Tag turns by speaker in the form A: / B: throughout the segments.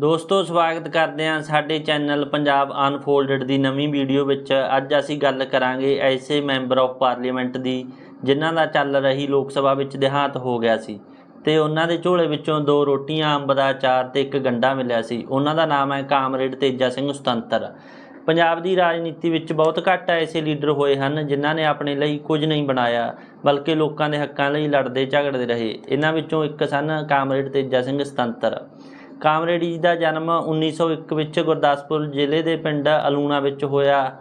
A: ਦੋਸਤੋ, ਸਵਾਗਤ ਕਰਦੇ ਹਾਂ ਸਾਡੇ ਚੈਨਲ ਪੰਜਾਬ ਅਨਫੋਲਡਡ ਦੀ ਨਵੀਂ ਵੀਡੀਓ ਵਿੱਚ। ਅੱਜ ਅਸੀਂ ਗੱਲ ਕਰਾਂਗੇ ਐਸੇ ਮੈਂਬਰ ਆਫ ਪਾਰਲੀਮੈਂਟ ਦੀ, ਜਿਨ੍ਹਾਂ ਦਾ ਚੱਲ ਰਹੀ ਲੋਕ ਸਭਾ ਵਿੱਚ ਦੇਹਾਂਤ ਹੋ ਗਿਆ ਸੀ। ਤੇ ਉਹਨਾਂ ਦੇ ਝੋਲੇ ਵਿੱਚੋਂ ਦੋ ਰੋਟੀਆਂ, ਅੰਬ ਦਾ ਅਚਾਰ ਤੇ ਇੱਕ ਗੰਡਾ ਮਿਲਿਆ ਸੀ। ਉਹਨਾਂ ਦਾ ਨਾਮ ਹੈ ਕਾਮਰੇਡ ਤੇਜਾ ਸਿੰਘ ਸੁਤੰਤਰ। ਪੰਜਾਬ ਦੀ ਰਾਜਨੀਤੀ ਵਿੱਚ ਬਹੁਤ ਘੱਟ ਐਸੇ ਲੀਡਰ ਹੋਏ ਹਨ, ਜਿਨ੍ਹਾਂ ਨੇ ਆਪਣੇ ਲਈ ਕੁਝ ਨਹੀਂ ਬਣਾਇਆ, ਬਲਕਿ ਲੋਕਾਂ ਦੇ ਹੱਕਾਂ ਲਈ ਲੜਦੇ ਝਗੜਦੇ ਰਹੇ। ਇਹਨਾਂ ਵਿੱਚੋਂ ਇੱਕ ਸਨ ਕਾਮਰੇਡ ਤੇਜਾ ਸਿੰਘ ਸੁਤੰਤਰ। ਕਾਮਰੇਡ ਜੀ ਦਾ ਜਨਮ 1901 ਵਿੱਚ ਗੁਰਦਾਸਪੁਰ ਜ਼ਿਲ੍ਹੇ ਦੇ ਪਿੰਡ ਅਲੂਣਾ ਵਿੱਚ ਹੋਇਆ।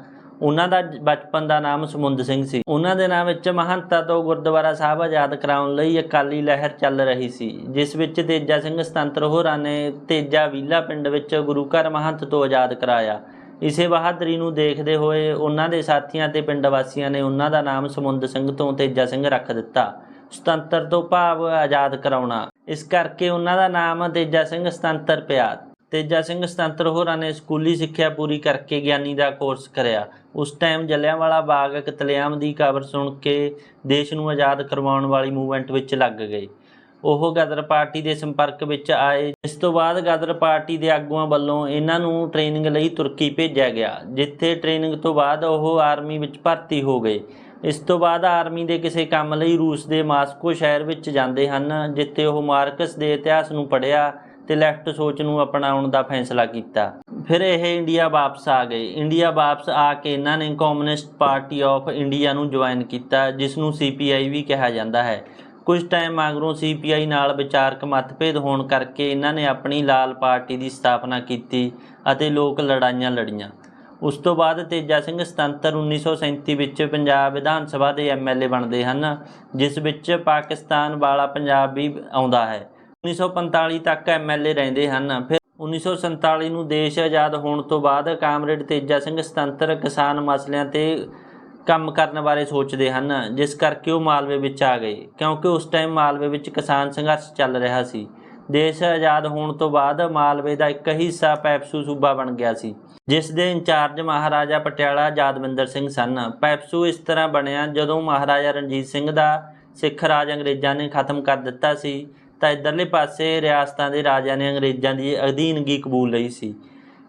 A: ਉਹਨਾਂ ਦਾ ਬਚਪਨ ਦਾ ਨਾਮ ਸਮੁੰਦ ਸਿੰਘ ਸੀ। ਉਹਨਾਂ ਦੇ ਨਾਮ ਵਿੱਚ ਮਹੰਤਾ ਤੋਂ ਗੁਰਦੁਆਰਾ ਸਾਹਿਬ ਆਜ਼ਾਦ ਕਰਾਉਣ ਲਈ ਅਕਾਲੀ ਲਹਿਰ ਚੱਲ ਰਹੀ ਸੀ, ਜਿਸ ਵਿੱਚ ਤੇਜਾ ਸਿੰਘ ਸੁਤੰਤਰ ਹੋਰਾਂ ਨੇ ਤੇਜਾ ਵੀਲਾ ਪਿੰਡ ਵਿੱਚ ਗੁਰੂ ਘਰ ਮਹੰਤ ਤੋਂ ਆਜ਼ਾਦ ਕਰਾਇਆ। ਇਸੇ ਬਹਾਦਰੀ ਨੂੰ ਦੇਖਦੇ ਹੋਏ ਉਹਨਾਂ ਦੇ ਸਾਥੀਆਂ ਤੇ ਪਿੰਡ ਵਾਸੀਆਂ ਨੇ ਉਹਨਾਂ ਦਾ ਨਾਮ ਸਮੁੰਦ ਸਿੰਘ ਤੋਂ ਤੇਜਾ ਸਿੰਘ ਰੱਖ ਦਿੱਤਾ। ਸੁਤੰਤਰ ਤੋਂ ਭਾਵ ਆਜ਼ਾਦ ਕਰਾਉਣਾ। ਇਸ ਕਰਕੇ ਉਹਨਾਂ ਦਾ ਨਾਮ ਤੇਜਾ ਸਿੰਘ ਸੁਤੰਤਰ ਪਿਆ। ਤੇਜਾ ਸਿੰਘ ਸੁਤੰਤਰ ਹੋਰਾਂ ਨੇ ਸਕੂਲੀ ਸਿੱਖਿਆ ਪੂਰੀ ਕਰਕੇ ਗਿਆਨੀ ਦਾ ਕੋਰਸ ਕਰਿਆ। ਉਸ ਟਾਈਮ ਜਲਿਆਂਵਾਲਾ ਬਾਗ ਕਤਲੇਆਮ ਦੀ ਖਬਰ ਸੁਣ ਕੇ ਦੇਸ਼ ਨੂੰ ਆਜ਼ਾਦ ਕਰਵਾਉਣ ਵਾਲੀ ਮੂਵਮੈਂਟ ਵਿੱਚ ਲੱਗ ਗਏ। ਉਹ ਗਦਰ ਪਾਰਟੀ ਦੇ ਸੰਪਰਕ ਵਿੱਚ ਆਏ। ਇਸ ਤੋਂ ਬਾਅਦ ਗਦਰ ਪਾਰਟੀ ਦੇ ਆਗੂਆਂ ਵੱਲੋਂ ਇਹਨਾਂ ਨੂੰ ਟ੍ਰੇਨਿੰਗ ਲਈ ਤੁਰਕੀ ਭੇਜਿਆ ਗਿਆ, ਜਿੱਥੇ ਟ੍ਰੇਨਿੰਗ ਤੋਂ ਬਾਅਦ ਉਹ ਆਰਮੀ ਵਿੱਚ ਭਰਤੀ ਹੋ ਗਏ। ਇਸ ਤੋਂ ਬਾਅਦ ਆਰਮੀ ਦੇ ਕਿਸੇ ਕੰਮ ਲਈ ਰੂਸ ਦੇ ਮਾਸਕੋ ਸ਼ਹਿਰ ਵਿੱਚ ਜਾਂਦੇ ਹਨ, ਜਿੱਥੇ ਉਹ ਮਾਰਕਸ ਦੇ ਇਤਿਹਾਸ ਨੂੰ ਪੜ੍ਹਿਆ ਤੇ ਲੈਫਟ ਸੋਚ ਨੂੰ ਅਪਣਾਉਣ ਦਾ ਫੈਸਲਾ ਕੀਤਾ। ਫਿਰ ਇਹ ਇੰਡੀਆ ਵਾਪਸ ਆ ਗਏ। ਇੰਡੀਆ ਵਾਪਸ ਆ ਕੇ ਇਹਨਾਂ ਨੇ ਕਮਿਊਨਿਸਟ ਪਾਰਟੀ ਆਫ ਇੰਡੀਆ ਨੂੰ ਜੁਆਇਨ ਕੀਤਾ, ਜਿਸ ਨੂੰ ਸੀਪੀਆਈ ਵੀ ਕਿਹਾ ਜਾਂਦਾ ਹੈ। ਕੁਝ ਟਾਈਮ ਮਗਰੋਂ ਸੀਪੀਆਈ ਨਾਲ ਵਿਚਾਰਕ ਮਤਭੇਦ ਹੋਣ ਕਰਕੇ ਇਹਨਾਂ ਨੇ ਆਪਣੀ ਲਾਲ ਪਾਰਟੀ ਦੀ ਸਥਾਪਨਾ ਕੀਤੀ ਅਤੇ ਲੋਕ ਲੜਾਈਆਂ ਲੜੀਆਂ। ਉਸ ਤੋਂ ਬਾਅਦ ਤੇਜਾ ਸਿੰਘ ਸੁਤੰਤਰ 1937 ਵਿੱਚ ਪੰਜਾਬ ਵਿਧਾਨ ਸਭਾ ਦੇ ਐਮਐਲਏ ਬਣਦੇ ਹਨ, ਜਿਸ ਵਿੱਚ ਪਾਕਿਸਤਾਨ ਵਾਲਾ ਪੰਜਾਬ ਵੀ ਆਉਂਦਾ ਹੈ। 1945 ਤੱਕ ਐਮਐਲਏ ਰਹਿੰਦੇ ਹਨ। ਫਿਰ 1947 ਨੂੰ ਦੇਸ਼ ਆਜ਼ਾਦ ਹੋਣ ਤੋਂ ਬਾਅਦ ਕਾਮਰੇਡ ਤੇਜਾ ਸਿੰਘ ਸੁਤੰਤਰ ਕਿਸਾਨ ਮਸਲਿਆਂ ਤੇ ਕੰਮ ਕਰਨ ਬਾਰੇ ਸੋਚਦੇ ਹਨ, ਜਿਸ ਕਰਕੇ ਉਹ ਮਾਲਵੇ ਵਿੱਚ ਆ ਗਏ, ਕਿਉਂਕਿ ਉਸ ਟਾਈਮ ਮਾਲਵੇ ਵਿੱਚ ਕਿਸਾਨ ਸੰਘਰਸ਼ ਚੱਲ ਰਿਹਾ ਸੀ। ਦੇਸ਼ ਆਜ਼ਾਦ ਹੋਣ ਤੋਂ ਬਾਅਦ ਮਾਲਵੇ ਦਾ ਇੱਕ ਹਿੱਸਾ ਪੈਪਸੂ ਸੂਬਾ ਬਣ ਗਿਆ ਸੀ, ਜਿਸ ਦੇ ਇੰਚਾਰਜ ਮਹਾਰਾਜਾ ਪਟਿਆਲਾ ਯਾਦਵਿੰਦਰ ਸਿੰਘ ਸਨ। ਪੈਪਸੂ ਇਸ ਤਰ੍ਹਾਂ ਬਣਿਆ, ਜਦੋਂ ਮਹਾਰਾਜਾ ਰਣਜੀਤ ਸਿੰਘ ਦਾ ਸਿੱਖ ਰਾਜ ਅੰਗਰੇਜ਼ਾਂ ਨੇ ਖਤਮ ਕਰ ਦਿੱਤਾ ਸੀ, ਤਾਂ ਇਧਰਲੇ ਪਾਸੇ ਰਿਆਸਤਾਂ ਦੇ ਰਾਜਿਆਂ ਨੇ ਅੰਗਰੇਜ਼ਾਂ ਦੀ ਅਧੀਨਗੀ ਕਬੂਲ ਲਈ ਸੀ।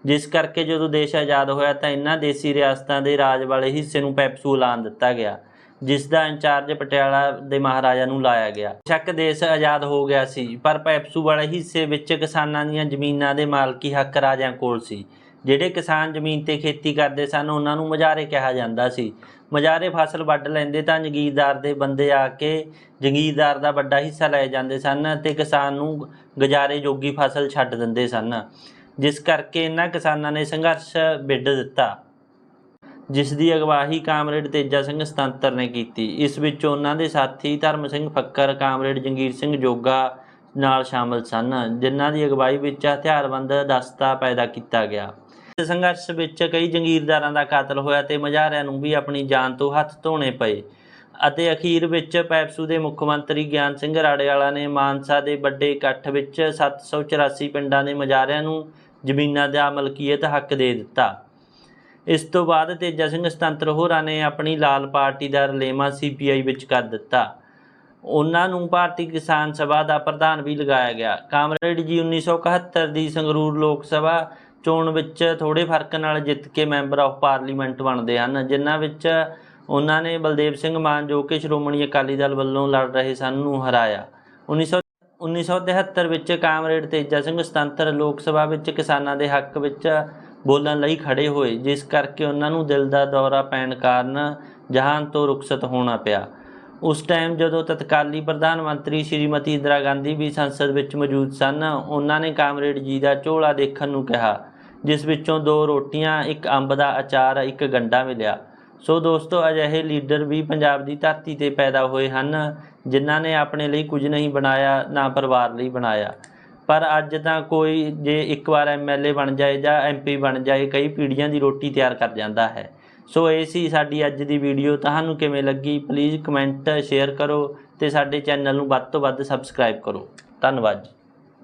A: ਜਿਸ ਕਰਕੇ ਜਦੋਂ ਦੇਸ਼ ਆਜ਼ਾਦ ਹੋਇਆ, ਤਾਂ ਇਹਨਾਂ ਦੇਸੀ ਰਿਆਸਤਾਂ ਦੇ ਰਾਜ ਵਾਲੇ ਹਿੱਸੇ ਨੂੰ ਪੈਪਸੂ ਐਲਾਨ ਦਿੱਤਾ ਗਿਆ। ਜਿਸ ਦਾ ਇੰਚਾਰਜ ਪਟਿਆਲਾ ਦੇ ਮਹਾਰਾਜਾ ਨੂੰ ਲਾਇਆ ਗਿਆ। ਸ਼ੱਕ ਦੇਸ਼ ਆਜ਼ਾਦ ਹੋ ਗਿਆ ਸੀ, ਪਰ ਪੈਪਸੂ ਵਾਲੇ ਹਿੱਸੇ ਵਿੱਚ ਕਿਸਾਨਾਂ ਦੀਆਂ ਜ਼ਮੀਨਾਂ ਦੇ ਮਾਲਕੀ ਹੱਕ ਰਾਜਿਆਂ ਕੋਲ ਸੀ। ਜਿਹੜੇ ਕਿਸਾਨ ਜ਼ਮੀਨ ਤੇ ਖੇਤੀ ਕਰਦੇ ਸਨ, ਉਹਨਾਂ ਨੂੰ ਮਜਾਰੇ ਕਿਹਾ ਜਾਂਦਾ ਸੀ। ਮਜਾਰੇ ਫਸਲ ਵੱਢ ਲੈਂਦੇ ਤਾਂ ਜਗੀਰਦਾਰ ਦੇ ਬੰਦੇ ਆ ਕੇ ਜਗੀਰਦਾਰ ਦਾ ਵੱਡਾ ਹਿੱਸਾ ਲੈ ਜਾਂਦੇ ਸਨ ਤੇ ਕਿਸਾਨ ਨੂੰ ਗੁਜ਼ਾਰੇ ਜੋਗੀ ਫਸਲ ਛੱਡ ਦਿੰਦੇ ਸਨ। ਜਿਸ ਕਰਕੇ ਇਹਨਾਂ ਕਿਸਾਨਾਂ ਨੇ ਸੰਘਰਸ਼ ਵਿੱਢ ਦਿੱਤਾ। ਜਿਸ ਦੀ ਅਗਵਾਈ ਕਾਮਰੇਡ ਤੇਜਾ ਸਿੰਘ ਸੁਤੰਤਰ ਨੇ ਕੀਤੀ। ਇਸ ਵਿੱਚ ਉਹਨਾਂ ਦੇ ਸਾਥੀ ਧਰਮ ਸਿੰਘ ਫੱਕਰ, ਕਾਮਰੇਡ ਜੰਗੀਰ ਸਿੰਘ ਜੋਗਾ ਨਾਲ ਸ਼ਾਮਲ ਸਨ, ਜਿਨ੍ਹਾਂ ਦੀ ਅਗਵਾਈ ਵਿੱਚ ਹਥਿਆਰਬੰਦ ਦਸਤਾ ਪੈਦਾ ਕੀਤਾ ਗਿਆ। ਇਸ ਸੰਘਰਸ਼ ਵਿੱਚ ਕਈ ਜੰਗੀਰਦਾਰਾਂ ਦਾ ਕਤਲ ਹੋਇਆ ਤੇ ਮਜ਼ਾਰਿਆਂ ਨੂੰ ਵੀ ਆਪਣੀ ਜਾਨ ਤੋਂ ਹੱਥ ਧੋਣੇ ਪਏ ਅਤੇ ਅਖੀਰ ਵਿੱਚ ਪੈਪਸੂ ਦੇ ਮੁੱਖ ਮੰਤਰੀ ਗਿਆਨ ਸਿੰਘ ਰਾੜੇਵਾਲਾ ਨੇ ਮਾਨਸਾ ਦੇ ਵੱਡੇ ਇਕੱਠ ਵਿੱਚ 784 ਪਿੰਡਾਂ ਦੇ ਮਜ਼ਾਰਿਆਂ ਨੂੰ ਜ਼ਮੀਨਾਂ ਦਾ ਮਲਕੀਅਤ ਹੱਕ ਦੇ ਦਿੱਤਾ। ਇਸ ਤੋਂ ਬਾਅਦ ਤੇਜਾ ਸਿੰਘ ਸੁਤੰਤਰ ਹੋਰਾਂ ਨੇ ਆਪਣੀ ਲਾਲ ਪਾਰਟੀ ਦਾ ਰਲੇਮਾ ਸੀਪੀਆਈ ਵਿੱਚ ਕਰ ਦਿੱਤਾ। ਉਹਨਾਂ ਨੂੰ ਭਾਰਤੀ ਕਿਸਾਨ ਸਭਾ ਦਾ ਪ੍ਰਧਾਨ ਵੀ ਲਗਾਇਆ ਗਿਆ। ਕਾਮਰੇਡ ਜੀ 1971 ਦੀ ਸੰਗਰੂਰ ਲੋਕ ਸਭਾ ਚੋਣ ਵਿੱਚ ਥੋੜੇ ਫ਼ਰਕ ਨਾਲ ਜਿੱਤ ਕੇ ਮੈਂਬਰ ਆਫ ਪਾਰਲੀਮੈਂਟ ਬਣਦੇ ਹਨ, ਜਿਨ੍ਹਾਂ ਵਿੱਚ ਉਹਨਾਂ ਨੇ ਬਲਦੇਵ ਸਿੰਘ ਮਾਨ ਜੋ ਕਿ ਸ਼੍ਰੋਮਣੀ ਅਕਾਲੀ ਦਲ ਵੱਲੋਂ ਲੜ ਰਹੇ ਸਨ ਨੂੰ ਹਰਾਇਆ। 1900 1973 ਵਿੱਚ ਕਾਮਰੇਡ ਤੇਜਾ ਸਿੰਘ ਸੁਤੰਤਰ ਲੋਕ ਸਭਾ ਵਿੱਚ ਕਿਸਾਨਾਂ ਦੇ ਹੱਕ ਵਿੱਚ ਬੋਲਣ ਲਈ ਖੜੇ ਹੋਏ, ਜਿਸ ਕਰਕੇ ਉਹਨਾਂ ਨੂੰ ਦਿਲ ਦਾ ਦੌਰਾ ਪੈਣ ਕਾਰਨ ਜਹਾਨ ਤੋਂ ਰੁਖਸਤ ਹੋਣਾ ਪਿਆ। ਉਸ ਟਾਈਮ ਜਦੋਂ ਤਤਕਾਲੀ ਪ੍ਰਧਾਨ ਮੰਤਰੀ ਸ਼੍ਰੀਮਤੀ ਇੰਦਰਾ ਗਾਂਧੀ ਵੀ ਸੰਸਦ ਵਿੱਚ ਮੌਜੂਦ ਸਨ, ਉਹਨਾਂ ਨੇ ਕਾਮਰੇਡ ਜੀ ਦਾ ਝੋਲਾ ਦੇਖਣ ਨੂੰ ਕਿਹਾ, ਜਿਸ ਵਿੱਚੋਂ ਦੋ ਰੋਟੀਆਂ, ਇੱਕ ਅੰਬ ਦਾ ਅਚਾਰ, ਇੱਕ ਗੰਡਾ ਮਿਲਿਆ। ਸੋ ਦੋਸਤੋ, ਅਜਿਹੇ ਲੀਡਰ ਵੀ ਪੰਜਾਬ ਦੀ ਧਰਤੀ ਤੇ ਪੈਦਾ ਹੋਏ ਹਨ, ਜਿਨ੍ਹਾਂ ਨੇ ਆਪਣੇ ਲਈ ਕੁਝ ਨਹੀਂ ਬਣਾਇਆ, ਨਾ ਪਰਿਵਾਰ ਲਈ ਬਣਾਇਆ। ਪਰ ਅੱਜ ਤਾਂ ਕੋਈ ਜੇ ਇੱਕ ਵਾਰ ਐਮਐਲਏ ਬਣ ਜਾਏ ਜਾਂ ਐਮਪੀ ਬਣ ਜਾਏ, ਕਈ ਪੀੜ੍ਹੀਆਂ ਦੀ ਰੋਟੀ ਤਿਆਰ ਕਰ ਜਾਂਦਾ ਹੈ। ਸੋ ਇਹ ਸੀ ਸਾਡੀ ਅੱਜ ਦੀ ਵੀਡੀਓ। ਤੁਹਾਨੂੰ ਕਿਵੇਂ ਲੱਗੀ? ਪਲੀਜ਼ ਕਮੈਂਟ ਸ਼ੇਅਰ ਕਰੋ ਤੇ ਸਾਡੇ ਚੈਨਲ ਨੂੰ ਵੱਧ ਤੋਂ ਵੱਧ ਸਬਸਕ੍ਰਾਈਬ ਕਰੋ। ਧੰਨਵਾਦ ਜੀ।